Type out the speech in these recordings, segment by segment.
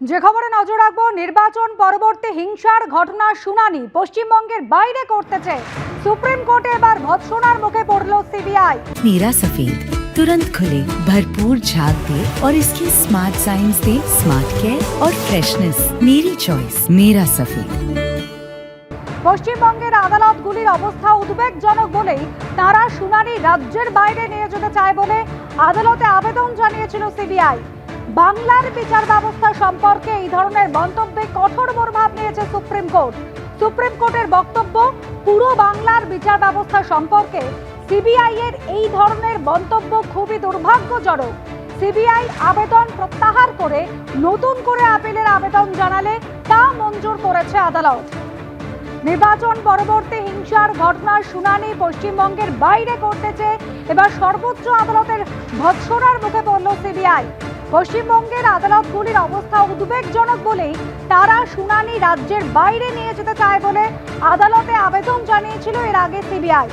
যে খবরে নজর রাখবো নির্বাচন পরবর্তী হিংসার ঘটনার শুনানি পশ্চিমবঙ্গের বাইরে করতেছে সুপ্রিম কোর্টে এবার ভৎসনার মুখে পড়ল সিবিআই मेरा सफेद तुरंत खुले भरपूर झाग दे और इसकी स्मार्ट साइंस दे स्मार्ट केयर और फ्रेशनेस मेरी चॉइस मेरा सफेद পশ্চিমবঙ্গের আদালতগুলির অবস্থা উদ্বেগজনক বলেই তারা শুনানি রাজ্যের বাইরে নিয়ে যেতে চায় বলে আদালতে আবেদন জানিয়েছিল সিবিআই বাংলার বিচার ব্যবস্থা সম্পর্কে এই ধরনের মন্তব্যে কঠোর মনোভাব নিয়েছে সুপ্রিম কোর্ট। সুপ্রিম কোর্টের বক্তব্য, পুরো বাংলার বিচার ব্যবস্থা সম্পর্কে সিবিআই এর এই ধরনের মন্তব্য খুবই দুর্ভাগ্যজনক। সিবিআই আবেদন প্রত্যাহার করে নতুন করে আপিলের আবেদন জানালে তা মঞ্জুর করেছে আদালত। নির্বাচন পরবর্তী হিংসার ঘটনার শুনানি পশ্চিমবঙ্গের বাইরে করতেছে এবার সর্বোচ্চ আদালতের ভৎসনার মুখে পড়ল সিবিআই। পশ্চিমবঙ্গের আদালতগুলির অবস্থা উদ্বেগজনক বলেই তারা শুনানি রাজ্যের বাইরে নিয়ে যেতে চায় বলে আদালতে আবেদন জানিয়েছিল এর আগে সিবিআই।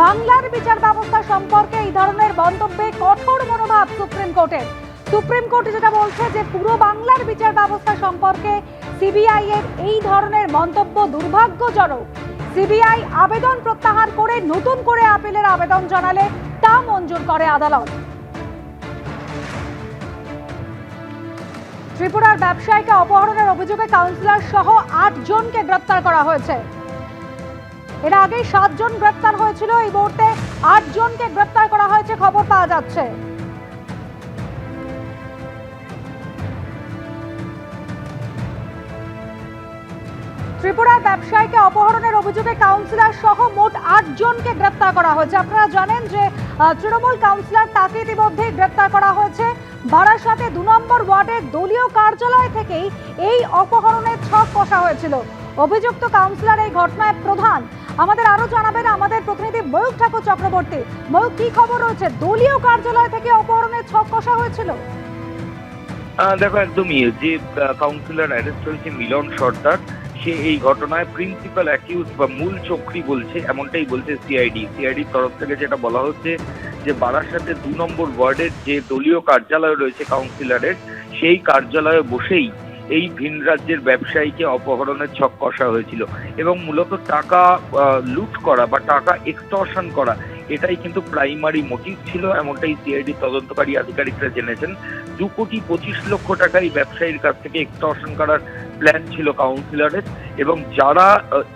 বাংলার বিচার ব্যবস্থা সম্পর্কে এই ধরনের মন্তব্যে কঠোর মনোভাব সুপ্রিম কোর্টের। সুপ্রিম কোর্ট যেটা বলছে যে পুরো বাংলার বিচার ব্যবস্থা সম্পর্কে সিবিআই এর এই ধরনের মন্তব্য দুর্ভাগ্যজনক। সিবিআই আবেদন প্রত্যাহার করে নতুন করে আপিলের আবেদন জানালে তা মঞ্জুর করে আদালত। ত্রিপুরার ব্যবসায়ীকে অপহরণের অভিযোগে কাউন্সিলর সহ আট জনকে গ্রেপ্তার করা হয়েছে। এর আগে সাতজন গ্রেপ্তার হয়েছিল। এই মুহূর্তে আট জনকে গ্রেপ্তার করা হয়েছে। খবর পাওয়া যাচ্ছে। ত্রিপুরার ব্যবসায়ীকে অপহরণের অভিযোগে কাউন্সিলর সহ মোট আট জনকে গ্রেপ্তার করা হয়েছে। আপনারা জানেন যে তৃণমূল কাউন্সিলর তাকে ইতিমধ্যেই গ্রেপ্তার করা হয়েছে। বারাসাতে দু নম্বর ওয়ার্ডের দলীয় কার্যালয় থেকেই এই অপহরণের ছক কষা হয়েছিল। অভিযুক্ত কাউন্সিলর এই ঘটনায় প্রধান। আমাদের আরও জানাবেন আমাদের প্রতিনিধি ময়ূক ঠাকুর চক্রবর্তী। ময়ূক কি খবর রয়েছে? দলীয় কার্যালয় থেকে অপহরণের ছক কষা হয়েছিল? দেখো, একদমই। যে কাউন্সিলর অ্যারেস্ট হয়েছে মিলন সর্দার সে এই ঘটনায় প্রিন্সিপাল অ্যাকিউজ বা মূল চক্রী বলছে, এমনটাই বলছে সিআইডি সিআইডির তরফ থেকে যেটা বলা হচ্ছে যে বারাসাতে দু নম্বর ওয়ার্ডের যে দলীয় কার্যালয় রয়েছে কাউন্সিলরের সেই কার্যালয়ে বসেই এই ভিন রাজ্যের ব্যবসায়ীকে অপহরণের ছক কষা হয়েছিল এবং মূলত টাকা লুট করা বা টাকা এক্সটর্শন করা এটাই কিন্তু প্রাইমারি মোটিভ ছিল, এমনটাই সিআইডি তদন্তকারী আধিকারিকরা জেনেছেন। দু কোটি পঁচিশ লক্ষ টাকা ব্যবসায়ীর কাছ থেকে এক্সটর্শন করার প্ল্যান ছিল কাউন্সিলরের এবং যারা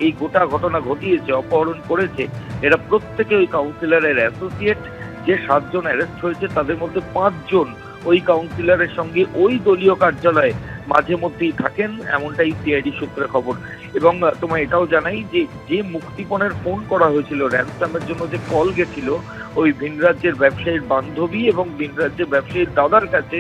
এই গোটা ঘটনা ঘটিয়েছে, অপহরণ করেছে, এরা প্রত্যেকে ওই কাউন্সিলরের অ্যাসোসিয়েট যে সাতজন অ্যারেস্ট হয়েছে, তাদের মধ্যে পাঁচজন ওই কাউন্সিলরের সঙ্গে ওই দলীয় কার্যালয়ে মাঝে মধ্যেই থাকেন, এমনটাই সিআইডি সূত্রে খবর। এবং তোমায় এটাও জানাই যে যে মুক্তিপণের ফোন করা হয়েছিল র্যানসামের জন্য যে কল গেছিল, ওই ভিন রাজ্যের ব্যবসায়ীর বান্ধবী এবং ভিন রাজ্যের ব্যবসায়ীর দাদার কাছে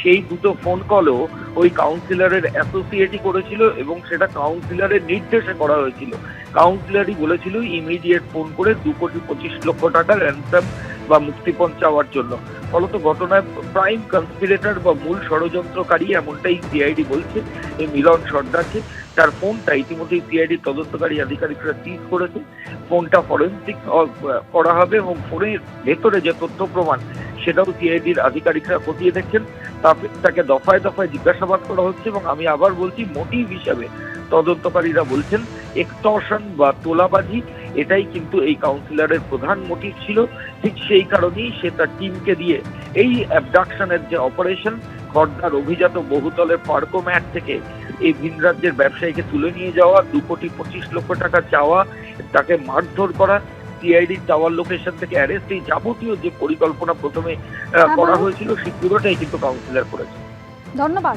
সেই দুটো ফোন কলও ওই কাউন্সিলরের অ্যাসোসিয়েটই করেছিল এবং সেটা কাউন্সিলরের নির্দেশে করা হয়েছিল। কাউন্সিলরই বলেছিল ইমিডিয়েট ফোন করে দু কোটি পঁচিশ লক্ষ টাকা র্যানসাম বা মুক্তিপণ চাওয়ার জন্য। ফলত ঘটনায় প্রাইম কনস্পিরেটর বা মূল ষড়যন্ত্রকারী এমনটাই সিআইডি বলছে। এই মিলন সর্দারকে তার ফোনটা ইতিমধ্যেই সিআইডি তদন্তকারী আধিকারিকরা সিজ করেছে। ফোনটা ফরেন্সিক করা হবে এবং ফোনের ভেতরে যে তথ্য প্রমাণ, সেটাও সিআইডির আধিকারিকরা খতিয়ে দেখছেন। তাকে- তাকে দফায় দফায় জিজ্ঞাসাবাদ করা হচ্ছে এবং আমি আবার বলছি, মোটিভ হিসাবে তদন্তকারীরা বলছেন এক্সটর্শন বা তোলাবাজি, এটাই কিন্তু এই কাউন্সিলরের প্রধান মোটিভ ছিল। ঠিক সেই কারণেই সে তার টিমকে দিয়ে এই অ্যাবডাকশনের যে অপারেশন খর্দার অভিজাত বহুতলের পার্কো ম্যাট থেকে এই ভিন রাজ্যের ব্যবসায়ীকে তুলে নিয়ে যাওয়া দু কোটি পঁচিশ লক্ষ টাকা চাওয়া তাকে মারধর করা সিআইডি টাওয়ার লোকেশন থেকে অ্যারেস্ট এই যাবতীয় যে পরিকল্পনা প্রথমে করা হয়েছিল সেই পুরোটাই কিন্তু কাউন্সিলর করেছে। ধন্যবাদ।